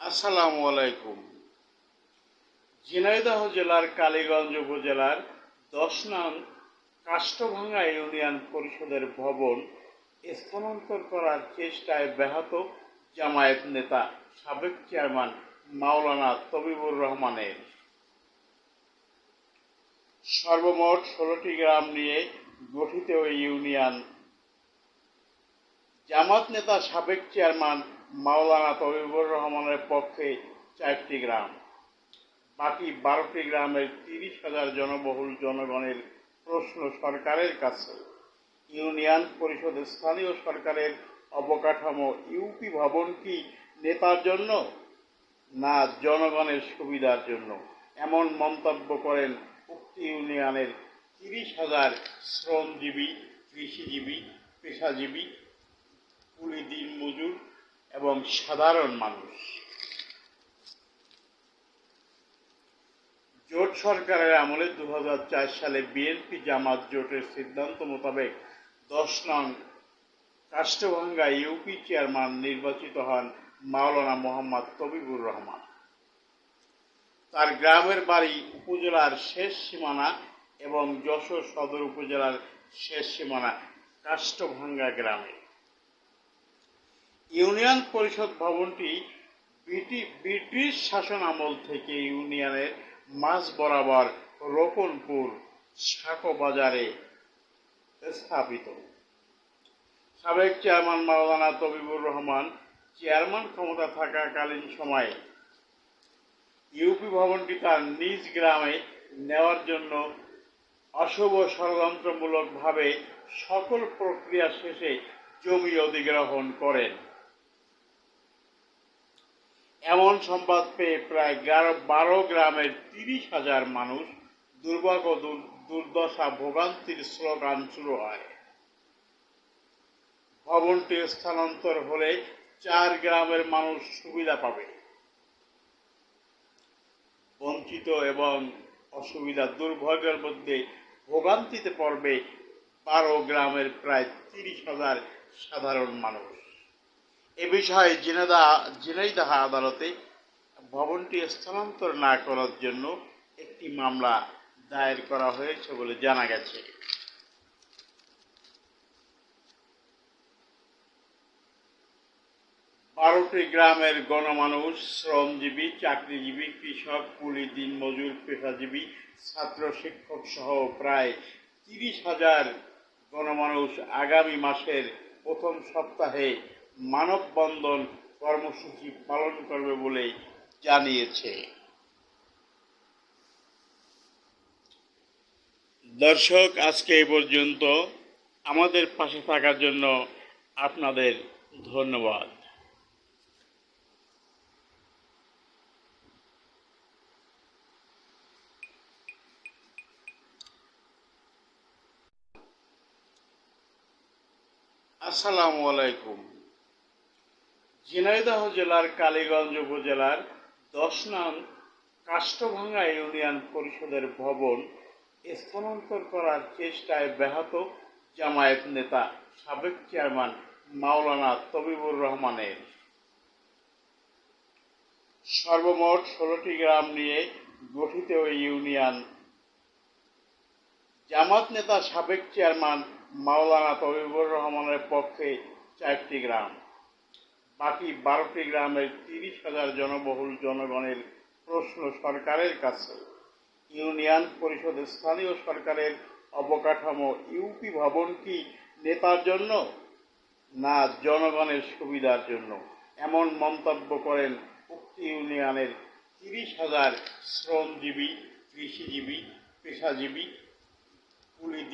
আসসালামু আলাইকুম। ঝিনাইদহ জেলার কালীগঞ্জ উপজেলার দশ নং কাষ্ঠভাঙ্গা ইউনিয়ন পরিষদের ভবন স্থানান্তর করার চেষ্টায় ব্যাহত জামায়াত নেতা, সাবেক চেয়ারম্যান মাওলানা তবিবুর রহমানের। সর্বমোট ষোলোটি গ্রাম নিয়ে গঠিত এই ইউনিয়ন। জামাত নেতা, সাবেক চেয়ারম্যান মাওলানা তবিবুর রহমানের পক্ষে চারটি গ্রাম। বাকি বারোটি গ্রামের তিরিশ হাজার জনবহুল জনগণের প্রশ্ন সরকারের কাছে। ইউনিয়ন পরিষদ স্থানীয় সরকারের অবকাঠামো ইউপি ভবন কি নেতার জন্য? না, জনগণের সুবিধার জন্য। এমন মন্তব্য করেন উক্ত ইউনিয়নের তিরিশ হাজার শ্রমজীবী, কৃষিজীবী, পেশাজীবী কুলি দিন মজুর এবং সাধারণ মানুষ। জোট সরকারের আমলে দু হাজার চার সালে বিএনপি জামাত জোটের সিদ্ধান্ত মোতাবেক দশ নং কাষ্ঠভাঙ্গা ইউপি চেয়ারম্যান নির্বাচিত হন মাওলানা মোহাম্মদ তবিবুর রহমান। তার গ্রামের বাড়ি উপজেলার শেষ সীমানা এবং যশোর সদর উপজেলার শেষ সীমানা কাষ্ঠভাঙ্গা গ্রামে। ইউনিয়ন পরিষদ ভবনটি ব্রিটি- ব্রিটিশ শাসন আমল থেকে ইউনিয়নের মাঝ বরাবর রোপণপুর সাঁকো বাজারে স্থাপিত। সাবেক চেয়ারম্যান মাওলানা তবিবুর রহমান চেয়ারম্যান ক্ষমতা থাকাকালীন সময়ে ইউপি ভবনটি তার নিজ গ্রামে নেওয়ার জন্য অশুভ ষড়যন্ত্রমূলকভাবে সকল প্রক্রিয়া শেষে জমি অধিগ্রহণ করেন। এমন সংবাদ পেয়ে প্রায় বারো গ্রামের তিরিশ হাজার মানুষ দুর্ভাগ্য দুর্দশা ভোগান্তির স্লোগান শুরু হয়। ভবনটি স্থানান্তর হলে চার গ্রামের মানুষ সুবিধা পাবে। বঞ্চিত এবং অসুবিধা দুর্ভোগের মধ্যে ভোগান্তিতে পড়বে বারো গ্রামের প্রায় তিরিশ হাজার সাধারণ মানুষ। এ বিষয়ে জিনেদা, জিনাইদাহা আদালতে ভবনটি স্থানান্তর না করার জন্য একটি মামলা দায়ের করা হয়েছে বলে জানা গেছে। বারোটি গ্রামের গণমানুষ, শ্রমজীবী, চাকরিজীবী, কৃষক, কুলি, দিনমজুর, পেশাজীবী, ছাত্র, শিক্ষক সহ প্রায় তিরিশ হাজার গণমানুষ আগামী মাসের প্রথম সপ্তাহে মানববন্ধন কর্মসূচি পালন করবে বলে জানিয়েছে। দর্শক, আজকে এই পর্যন্ত। আমাদের পাশে থাকার জন্য আপনাদের ধন্যবাদ। আসসালামু আলাইকুম। ঝিনাইদহ জেলার কালীগঞ্জ উপজেলার দশ নং কাষ্ঠভাঙ্গা ইউনিয়ন পরিষদের ভবন স্থানান্তর করার চেষ্টায় ব্যাহত জামায়াত নেতা, সাবেক চেয়ারম্যান মাওলানা তবিবুর রহমানের। সর্বমোট ষোলোটি গ্রাম নিয়ে গঠিত এই ইউনিয়ন। জামাত নেতা, সাবেক চেয়ারম্যান মাওলানা তবিবুর রহমানের পক্ষে চারটি গ্রাম। বাকি বারোটি গ্রামের তিরিশ হাজার জনবহুল জনগণের প্রশ্ন সরকারের কাছে। ইউনিয়ন পরিষদ স্থানীয় সরকারের অবকাঠামো ইউপি ভবন কি নেতার জন্য? না, জনগণের সুবিধার জন্য। এমন মন্তব্য করেন উক্ত ইউনিয়নের তিরিশ হাজার শ্রমজীবী, কৃষিজীবী, পেশাজীবী কুলি